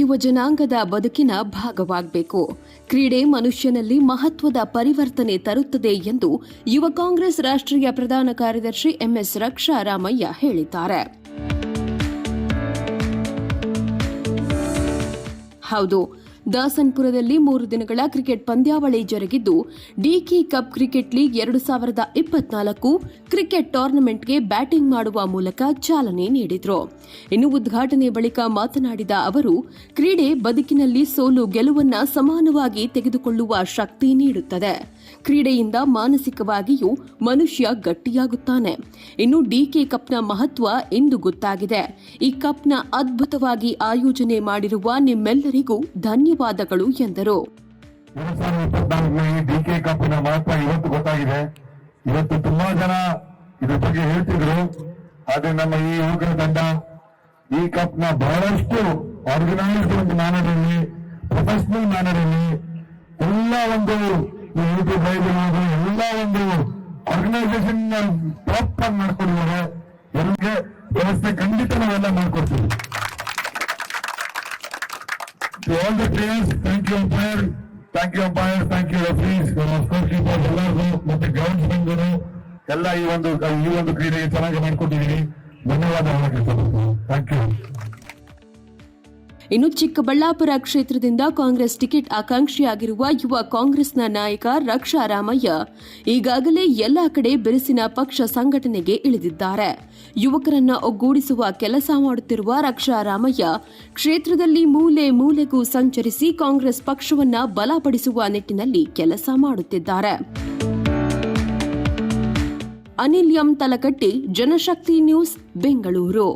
ಯುವ ಜನಾಂಗದ ಬದುಕಿನ ಭಾಗವಾಗಬೇಕು. ಕ್ರೀಡೆ ಮನುಷ್ಯನಲ್ಲಿ ಮಹತ್ವದ ಪರಿವರ್ತನೆ ತರುತ್ತದೆ ಎಂದು ಯುವ ಕಾಂಗ್ರೆಸ್ ರಾಷ್ಟ್ರೀಯ ಪ್ರಧಾನ ಕಾರ್ಯದರ್ಶಿ ಎಂಎಸ್ ರಕ್ಷಾ ರಾಮಯ್ಯ ಹೇಳಿದ್ದಾರೆ. ಹೌದು ದಾಸನ್ಪುರದಲ್ಲಿ ಮೂರು ದಿನಗಳ ಕ್ರಿಕೆಟ್ ಪಂದ್ಯಾವಳಿ ಜರುಗಿದ್ದು, ಡಿಕಿ ಕಪ್ ಕ್ರಿಕೆಟ್ ಲೀಗ್ ಎರಡು ಸಾವಿರದ ಇಪ್ಪತ್ನಾಲ್ಕು ಕ್ರಿಕೆಟ್ ಟೂರ್ನಮೆಂಟ್ಗೆ ಬ್ಯಾಟಿಂಗ್ ಮಾಡುವ ಮೂಲಕ ಚಾಲನೆ ನೀಡಿದರು. ಇನ್ನು ಉದ್ಘಾಟನೆ ಬಳಿಕ ಮಾತನಾಡಿದ ಅವರು, ಕ್ರೀಡೆ ಬದುಕಿನಲ್ಲಿ ಸೋಲು ಗೆಲುವನ್ನ ಸಮಾನವಾಗಿ ತೆಗೆದುಕೊಳ್ಳುವ ಶಕ್ತಿ ನೀಡುತ್ತದೆ. ಕ್ರೀಡೆಯಿಂದ ಮಾನಸಿಕವಾಗಿಯೂ ಮನುಷ್ಯ ಗಟ್ಟಿಯಾಗುತ್ತಾನೆ. ಇನ್ನು ಡಿಕೆ ಕಪ್ನ ಮಹತ್ವ ಇಂದು ಗೊತ್ತಾಗಿದೆ. ಈ ಕಪ್ನ ಅದ್ಭುತವಾಗಿ ಆಯೋಜನೆ ಮಾಡಿರುವ ನಿಮ್ಮೆಲ್ಲರಿಗೂ ಧನ್ಯವಾದಗಳು ಎಂದರು. ಎರಡ್ ಸಾವಿರದ ಡಿ ಕೆ ಕಪ್ಪಿನ ಮಹತ್ವ ಇವತ್ತು ಗೊತ್ತಾಗಿದೆ. ಇವತ್ತು ತುಂಬಾ ಜನ ಇದ್ರ ಬಗ್ಗೆ ಹೇಳ್ತಿದ್ರು. ಆದ್ರೆ ನಮ್ಮ ಈ ಯುವಕರ ತಂಡ ಈ ಕಪ್ನ ಬಹಳಷ್ಟು ಆರ್ಗನೈಸ್ಡ್ ಒಂದು ಮ್ಯಾನರಲ್ಲಿ ಪ್ರೊಫೆಷನಲ್ ಮ್ಯಾನರಲ್ಲಿ ಎಲ್ಲ ಒಂದು ಎಲ್ಲ ಒಂದು ಆರ್ಗನೈಸೇಷನ್ ಪ್ರಾಪರ್ ಮಾಡ್ಕೊಂಡಿದ್ದಾರೆ. ಎಲ್ಲರಿಗೆ ವ್ಯವಸ್ಥೆ ಖಂಡಿತ ನಾವೆಲ್ಲ ಮಾಡ್ಕೊಡ್ತೀವಿ. To all the players, thank you umpire, thank you umpires, thank you referees, score keepers ಎಲ್ಲರಿಗೂ ಮತ್ತೆ ಗ್ರೌಂಡ್ ಬಂದರು ಎಲ್ಲ ಈ ಒಂದು ಈ ಒಂದು ಕ್ರೀಡೆಗೆ ಚೆನ್ನಾಗಿ ಮಾಡ್ಕೊಟ್ಟಿದ್ದೀವಿ ಧನ್ಯವಾದ ಥ್ಯಾಂಕ್ ಯು ಇನ್ನು ಚಿಕ್ಕಬಳ್ಳಾಪುರ ಕ್ಷೇತ್ರದಿಂದ ಕಾಂಗ್ರೆಸ್ ಟಿಕೆಟ್ ಆಕಾಂಕ್ಷಿಯಾಗಿರುವ ಯುವ ಕಾಂಗ್ರೆಸ್ನ ನಾಯಕ ರಕ್ಷಾ ರಾಮಯ್ಯ ಈಗಾಗಲೇ ಎಲ್ಲಾ ಕಡೆ ಬಿರುಸಿನ ಪಕ್ಷ ಸಂಘಟನೆಗೆ ಇಳಿದಿದ್ದಾರೆ. ಯುವಕರನ್ನ ಒಗ್ಗೂಡಿಸುವ ಕೆಲಸ ಮಾಡುತ್ತಿರುವ ರಕ್ಷಾ ರಾಮಯ್ಯ ಕ್ಷೇತ್ರದಲ್ಲಿ ಮೂಲೆ ಮೂಲೆಗೂ ಸಂಚರಿಸಿ ಕಾಂಗ್ರೆಸ್ ಪಕ್ಷವನ್ನ ಬಲಪಡಿಸುವ ನಿಟ್ಟಿನಲ್ಲಿ ಕೆಲಸ ಮಾಡುತ್ತಿದ್ದಾರೆ. Anil M Talakatti, Janashakti news, Bengaluru.